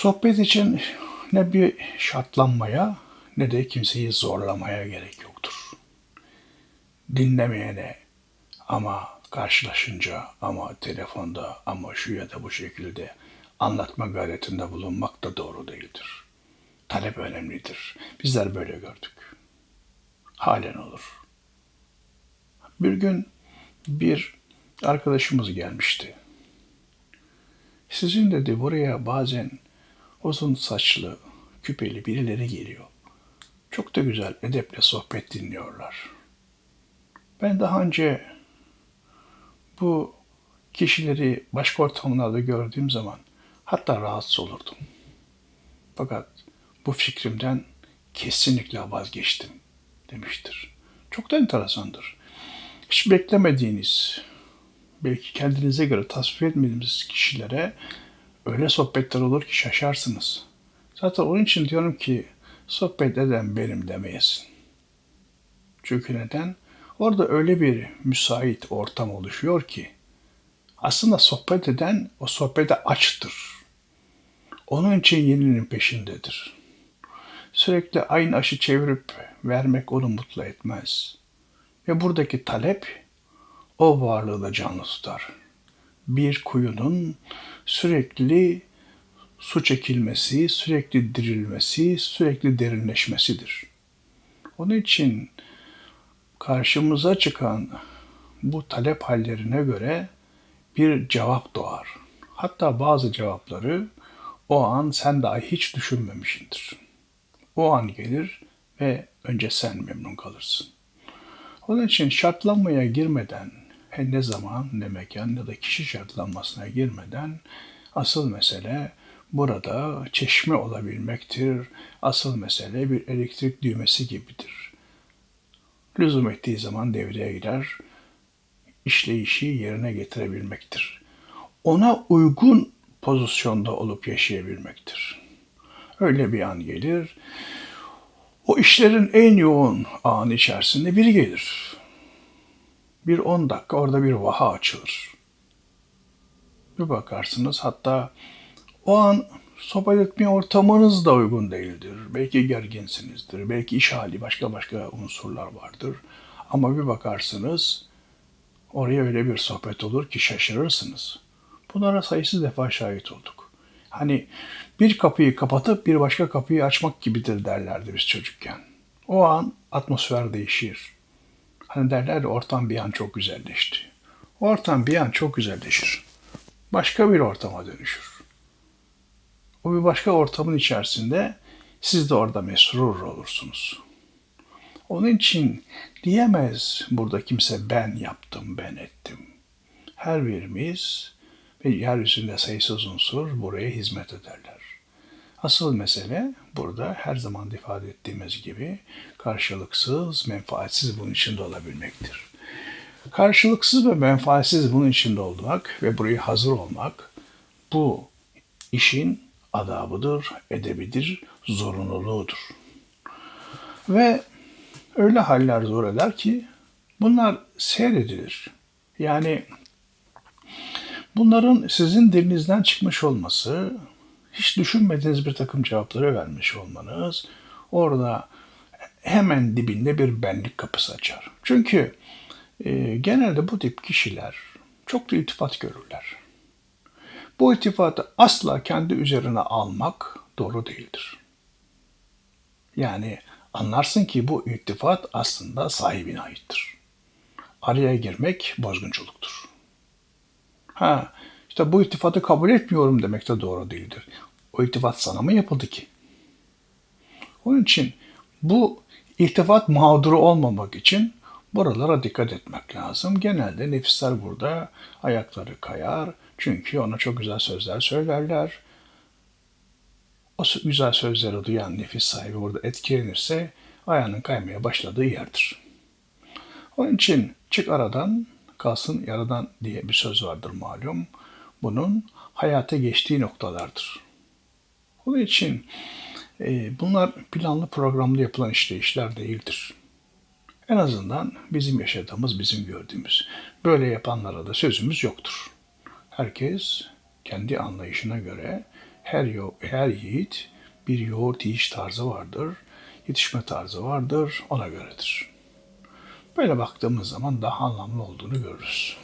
Sohbet için ne bir şartlanmaya ne de kimseyi zorlamaya gerek yoktur. Dinlemeyene ama karşılaşınca ama telefonda ama şu ya da bu şekilde anlatma gayretinde bulunmak da doğru değildir. Talep önemlidir. Bizler böyle gördük. Halen olur. Bir gün bir arkadaşımız gelmişti. Sizin dedi buraya bazen uzun saçlı, küpeli birileri geliyor. Çok da güzel edeple sohbet dinliyorlar. Ben daha önce bu kişileri başka ortamlarda gördüğüm zaman hatta rahatsız olurdum. Fakat bu fikrimden kesinlikle vazgeçtim demiştir. Çok da enteresandır. Hiç beklemediğiniz, belki kendinize göre tasvir etmediğiniz kişilere öyle sohbetler olur ki şaşarsınız. Zaten onun için diyorum ki sohbet eden benim demeyesin. Çünkü neden? Orada öyle bir müsait ortam oluşuyor ki aslında sohbet eden o sohbete açtır. Onun için yeninin peşindedir. Sürekli aynı aşı çevirip vermek onu mutlu etmez. Ve buradaki talep o varlığı da canlı tutar. Bir kuyunun sürekli su çekilmesi, sürekli dirilmesi, sürekli derinleşmesidir. Onun için karşımıza çıkan bu talep hallerine göre bir cevap doğar. Hatta bazı cevapları o an sen dahi hiç düşünmemişindir. O an gelir ve önce sen memnun kalırsın. Onun için şartlanmaya girmeden, he ne zaman, ne mekan ya da kişi şartlanmasına girmeden asıl mesele burada çeşme olabilmektir. Asıl mesele bir elektrik düğmesi gibidir. Lüzum ettiği zaman devreye girer, işleyişi yerine getirebilmektir. Ona uygun pozisyonda olup yaşayabilmektir. Öyle bir an gelir, o işlerin en yoğun anı içerisinde biri gelir. Bir 10 dakika orada bir vaha açılır. Bir bakarsınız hatta o an sohbet etmeye ortamınız da uygun değildir. Belki gerginsinizdir, belki iş hali başka başka unsurlar vardır. Ama bir bakarsınız oraya öyle bir sohbet olur ki şaşırırsınız. Bunlara sayısız defa şahit olduk. Hani bir kapıyı kapatıp bir başka kapıyı açmak gibidir derlerdi biz çocukken. O an atmosfer değişir. Hani derler ya, ortam bir an çok güzelleşti. Ortam bir an çok güzelleşir. Başka bir ortama dönüşür. O bir başka ortamın içerisinde siz de orada mesrur olursunuz. Onun için diyemez burada kimse ben yaptım, ben ettim. Her birimiz ve yeryüzünde sayısız unsur buraya hizmet ederler. Asıl mesele burada her zaman ifade ettiğimiz gibi karşılıksız, menfaatsiz bunun içinde olabilmektir. Karşılıksız ve menfaatsiz bunun içinde olmak ve buraya hazır olmak bu işin adabıdır, edebidir, zorunluluğudur. Ve öyle haller zor eder ki bunlar seyredilir. Yani bunların sizin dilinizden çıkmış olması, hiç düşünmediğiniz bir takım cevapları vermiş olmanız orada hemen dibinde bir benlik kapısı açar. Çünkü e, genelde bu tip kişiler çok da iltifat görürler. Bu iltifatı asla kendi üzerine almak doğru değildir. Yani anlarsın ki bu iltifat aslında sahibine aittir. Araya girmek bozgunculuktur. Ha, işte bu iltifatı kabul etmiyorum demek de doğru değildir. O iltifat sana mı yapıldı ki? Onun için bu iltifat mağduru olmamak için buralara dikkat etmek lazım. Genelde nefisler burada ayakları kayar. Çünkü ona çok güzel sözler söylerler. O güzel sözleri duyan nefis sahibi burada etkilenirse ayağının kaymaya başladığı yerdir. Onun için çık aradan kalsın yaradan diye bir söz vardır malum. Bunun hayata geçtiği noktalardır. Onun için e, bunlar planlı programlı yapılan işleyişler değildir. En azından bizim yaşadığımız, bizim gördüğümüz. Böyle yapanlara da sözümüz yoktur. Herkes kendi anlayışına göre her, yo- her yiğit bir yoğurt yiyiş tarzı vardır, yetişme tarzı vardır, ona göredir. Böyle baktığımız zaman daha anlamlı olduğunu görürüz.